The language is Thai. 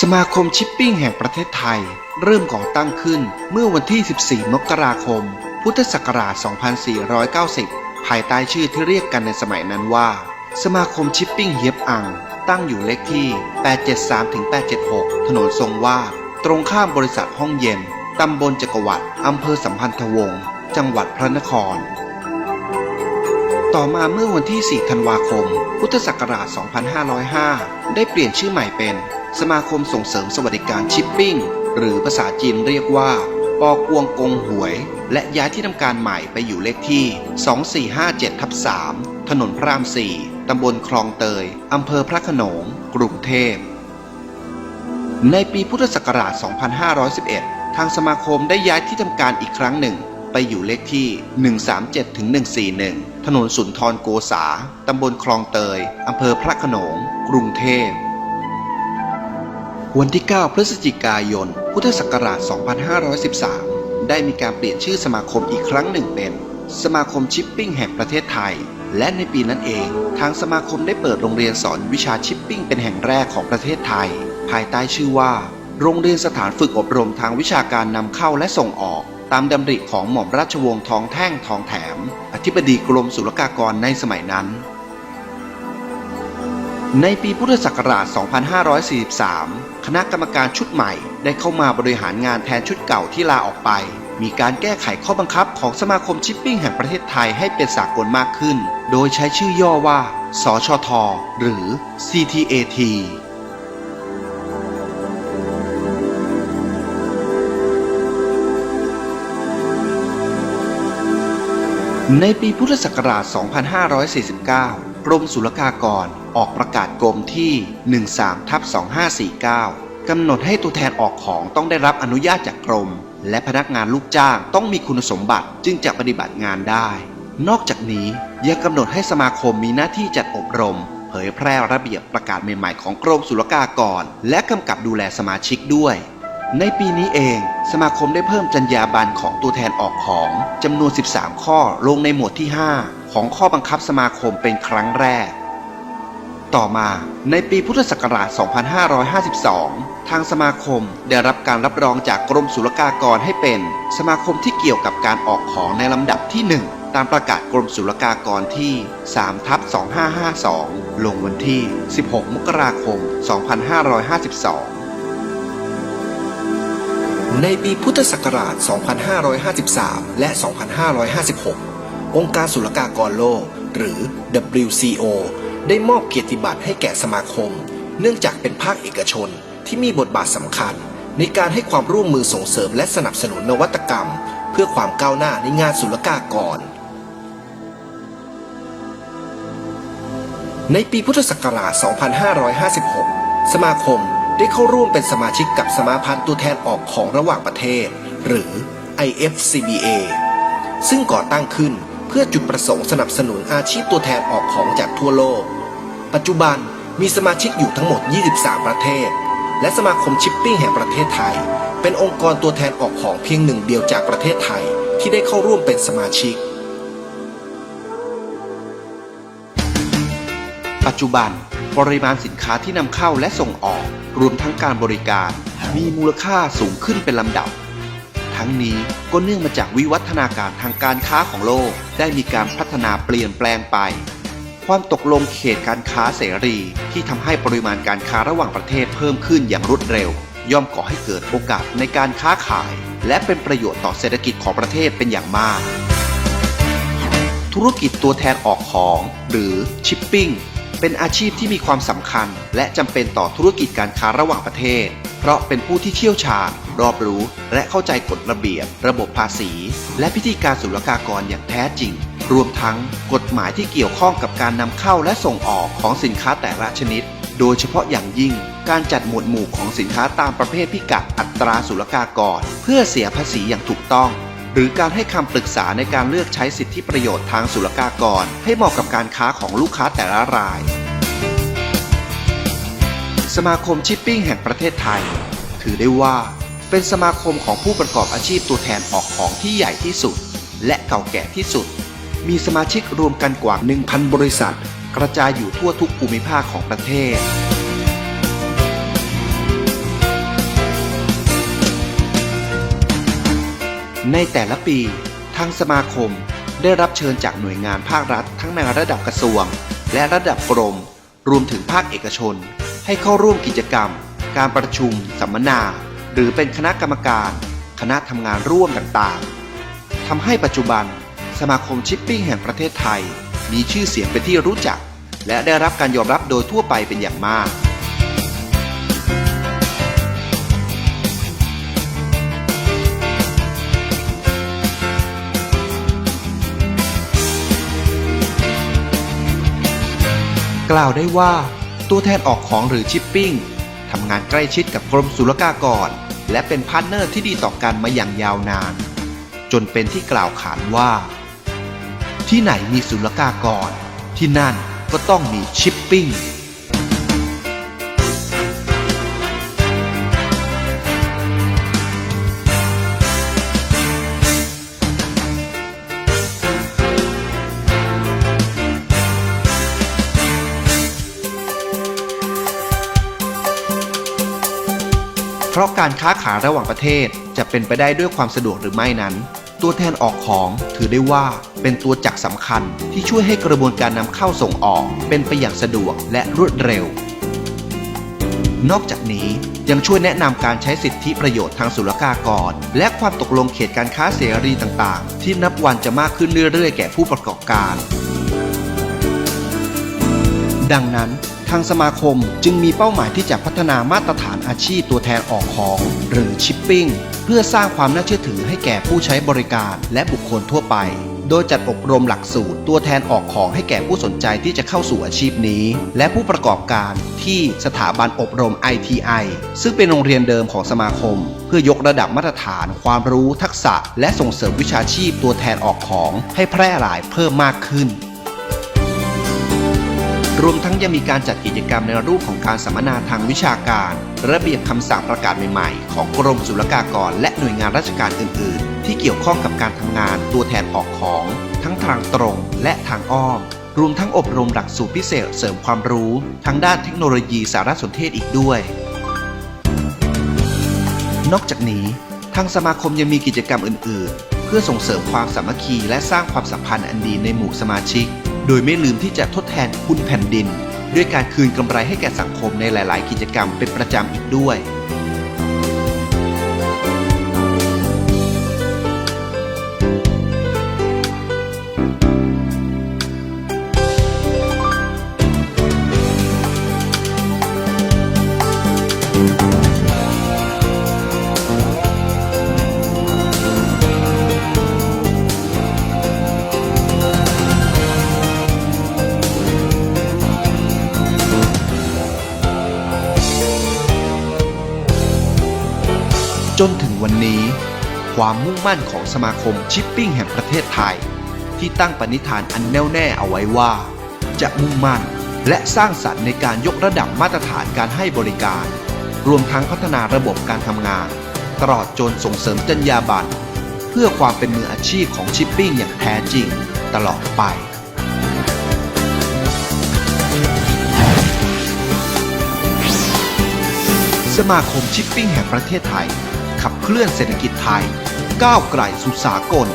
สมาคมชิปปิ้งแห่งประเทศไทย เริ่มก่อตั้งขึ้นเมื่อวันที่ 14 มกราคม พุทธศักราช 2490 ภายใต้ชื่อที่เรียกกันในสมัยนั้นว่า สมาคมชิปปิ้งเฮียบอัง ตั้งอยู่เลขที่ 873-876 ถนนทรงวาดตรงข้ามบริษัทห้องเย็น ตำบลจักรวรรดิอำเภอสัมพันธวงศ์ จังหวัดพระนคร ต่อมาเมื่อวันที่ 4 ธันวาคม พุทธศักราช 2505 ได้เปลี่ยนชื่อใหม่เป็น สมาคมส่งเสริมสวัสดิการชิปปิ้ง หรือภาษาจีนเรียกว่า ปอกวงกงหวย และย้ายที่ทำการใหม่ไปอยู่เลขที่ 2457ทับ3ถนนพระราม 4 ตำบลคลองเตย อำเภอพระโขนง กรุงเทพ ในปีพุทธศักราช 2511 ทางสมาคมได้ย้ายที่ทำการอีกครั้งหนึ่งไปอยู่เลขที่ 137-141 ถนนสุนทรโกษา ตำบลคลองเตย อำเภอพระโขนง กรุงเทพ วันที่ 9 พฤศจิกายน พุทธศักราช 2513 ได้มีการเปลี่ยนชื่อสมาคมอีกครั้งหนึ่งเป็น สมาคมชิปปิ้งแห่งประเทศไทย และในปีนั้นเอง ทางสมาคมได้เปิดโรงเรียนสอนวิชาชิปปิ้งเป็นแห่งแรกของประเทศไทย ภายใต้ชื่อว่า โรงเรียนสถานฝึกอบรมทางวิชาการนำเข้าและส่งออก ตามดำริของหม่อมราชวงศ์ทองแท่งทองแถม อธิบดีกรมศุลกากรในสมัยนั้น ในปีพุทธศักราช 2543 คณะกรรมการชุดใหม่ได้เข้ามาบริหารงานแทนชุดเก่าที่ลาออกไป มีการแก้ไขข้อบังคับของสมาคมชิปปิ้งแห่งประเทศไทยให้เป็นสากลมากขึ้น โดยใช้ชื่อย่อว่า สชท หรือ CTAT ในปีพุทธศักราช 2549 กรมศุลกากรออกประกาศกรมที่ 13ทับ2549 กำหนดให้ตัวแทนออกของต้องได้รับอนุญาตจากกรม และพนักงานลูกจ้างต้องมีคุณสมบัติจึงจะปฏิบัติงานได้ นอกจากนี้ยังกำหนดให้สมาคมมีหน้าที่จัดอบรม เผยแพร่ระเบียบประกาศใหม่ๆของกรมศุลกากร และกำกับดูแลสมาชิกด้วยในปีนี้เอง สมาคมได้เพิ่มจรรยาบรรณของตัวแทนออกของจำนวน 13 ข้อลงในหมวดที่ 5 ของข้อบังคับสมาคมเป็นครั้งแรก ต่อมาในปีพุทธศักราช 2552 ทางสมาคมได้รับการรับรองจากกรมศุลกากรให้เป็น สมาคมที่เกี่ยวกับการออกของในลำดับที่ 1 ตามประกาศกรมศุลกากรที่3ทับ2552 ลงวันที่ 16 มกราคม 2552ในปีพุทธศักราช 2553 และ 2556 องค์การศุลกากรโลก หรือ WCO ได้มอบเกียรติบัตรให้แก่สมาคม เนื่องจากเป็นภาคเอกชนที่มีบทบาทสำคัญ ในการให้ความร่วมมือส่งเสริมและสนับสนุนนวัตกรรม เพื่อความก้าวหน้าในงานศุลกากร ในปีพุทธศักราช 2556 สมาคมได้เข้าร่วมเป็นสมาชิกกับสมาพันธ์ตัวแทนออกของระหว่างประเทศ หรือ IFCBA ซึ่งก่อตั้งขึ้น พื่อจุดประสงค์สนับสนุนอาชีพตัวแทนออกของจากทั่วโลก ปัจจุบันมีสมาชิกอยู่ทั้งหมด 23 ประเทศ และสมาคมชิปปิ้งแห่งประเทศไทย เป็นองค์กรตัวแทนออกของเพียงหนึ่งเดียวจากประเทศไทยที่ได้เข้าร่วมเป็นสมาชิก ปัจจุบันปริมาณสินค้าที่นำเข้าและส่งออก รวมทั้งการบริการ มีมูลค่าสูงขึ้นเป็นลำดับ ทั้งนี้ก็เนื่องมาจากวิวัฒนาการทางการค้าของโลก ได้มีการพัฒนาเปลี่ยนแปลงไป ความตกลงเขตการค้าเสรีที่ทำให้ปริมาณการค้าระหว่างประเทศเพิ่มขึ้นอย่างรวดเร็ว ย่อมก่อให้เกิดโอกาสในการค้าขาย และเป็นประโยชน์ต่อเศรษฐกิจของประเทศเป็นอย่างมาก ธุรกิจตัวแทนออกของ หรือชิปปิ้งเป็นอาชีพที่มีความสำคัญ และจำเป็นต่อธุรกิจการค้าระหว่างประเทศ เพราะเป็นผู้ที่เชี่ยวชาญ รอบรู้ และเข้าใจกฎระเบียบ ระบบภาษี และพิธีการศุลกากรอย่างแท้จริง รวมทั้งกฎหมายที่เกี่ยวข้องกับการนำเข้าและส่งออกของสินค้าแต่ละชนิด โดยเฉพาะอย่างยิ่ง การจัดหมวดหมู่ของสินค้าตามประเภทพิกัดอัตราศุลกากร เพื่อเสียภาษีอย่างถูกต้องหรือการให้คำปรึกษาในการเลือกใช้สิทธิประโยชน์ทางศุลกากร ให้เหมาะกับการค้าของลูกค้าแต่ละราย สมาคมชิปปิ้งแห่งประเทศไทย ถือได้ว่า เป็นสมาคมของผู้ประกอบอาชีพตัวแทนออกของที่ใหญ่ที่สุด และเก่าแก่ที่สุด มีสมาชิกรวมกันกว่า 1,000 บริษัท กระจายอยู่ทั่วทุกภูมิภาคของประเทศในแต่ละปี ทางสมาคมได้รับเชิญจากหน่วยงานภาครัฐ ทั้งในระดับกระทรวง และระดับกรม รวมถึงภาคเอกชน ให้เข้าร่วมกิจกรรม การประชุม สัมมนา หรือเป็นคณะกรรมการ คณะทำงานร่วมต่างๆทำให้ปัจจุบัน สมาคมชิปปิ้งแห่งประเทศไทย มีชื่อเสียงเป็นที่รู้จัก และได้รับการยอมรับโดยทั่วไปเป็นอย่างมากกล่าวได้ว่าตัวแทนออกของหรือชิปปิ้งทำงานใกล้ชิดกับกรมศุลกากร และเป็นพาร์ทเนอร์ที่ดีต่อกันมาอย่างยาวนาน จนเป็นที่กล่าวขานว่า ที่ไหนมีศุลกากร ที่นั่นก็ต้องมีชิปปิ้ง เพราะการค้าขายระหว่างประเทศจะเป็นไปได้ด้วยความสะดวกหรือไม่นั้น ตัวแทนออกของถือได้ว่าเป็นตัวจักรสำคัญที่ช่วยให้กระบวนการนำเข้าส่งออกเป็นไปอย่างสะดวกและรวดเร็วนอกจากนี้ยังช่วยแนะนำการใช้สิทธิประโยชน์ทางศุลกากร และความตกลงเขตการค้าเสรีต่างๆ ที่นับวันจะมากขึ้นเรื่อยๆ แก่ผู้ประกอบการ ดังนั้นางสมาคมจึงมีเป้าหมายที่จะพัฒนามาตรฐานอาชีพตัวแทนออกของ หรือชิปปิ้งเพื่อสร้างความน่าเชื่อถือให้แก่ผู้ใช้บริการและบุคคลทั่วไป โดยจัดอบรมหลักสูตร ตัวแทนออกของให้แก่ผู้สนใจที่จะเข้าสู่อาชีพนี้ และผู้ประกอบการที่สถาบันอบรม ITI ซึ่งเป็นโรงเรียนเดิมของสมาคม เพื่อยกระดับมาตรฐาน ความรู้ทักษะ และส่งเสริมวิชาชีพตัวแทนออกของให้แพร่หลายเพิ่มมากขึ้น รวมทั้งยังมีการจัดกิจกรรมในรูปของการสัมมนาทางวิชาการ ระเบียบคำสั่งประกาศใหม่ๆ ของกรมศุลกากร และหน่วยงานราชการอื่น ๆ ที่เกี่ยวข้องกับการทำงานตัวแทนออกของ ทั้งทางตรงและทางอ้อม รวมทั้งอบรมหลักสูตรพิเศษเสริมความรู้ ทางด้านเทคโนโลยีสารสนเทศอีกด้วย นอกจากนี้ทางสมาคมยังมีกิจกรรมอื่น ๆ เพื่อส่งเสริมความสามัคคีและสร้างความสัมพันธ์อันดีในหมู่สมาชิก โดยไม่ลืมที่จะทดแทนคุณแผ่นดิน ด้วยการคืนกำไรให้แก่สังคมในหลาย ๆ กิจกรรมเป็นประจำอีกด้วย นถึงวันนี้ ความมุ่งมั่นของสมาคมชิปปิ้งแห่งประเทศไทย ที่ตั้งปณิธานอันแน่วแน่เอาไว้ว่า จะมุ่งมั่นและสร้างสรรค์ในการยกระดับมาตรฐานการให้บริการ รวมทั้งพัฒนาระบบการทำงาน ตลอดจนส่งเสริมจรรยาบรรณเพื่อความเป็นมืออาชีพของชิปปิ้งอย่างแท้จริงตลอดไปสมาคมชิปปิ้งแห่งประเทศไทย เคลื่อนเศรษฐกิจไทย ก้าวไกลสุสากล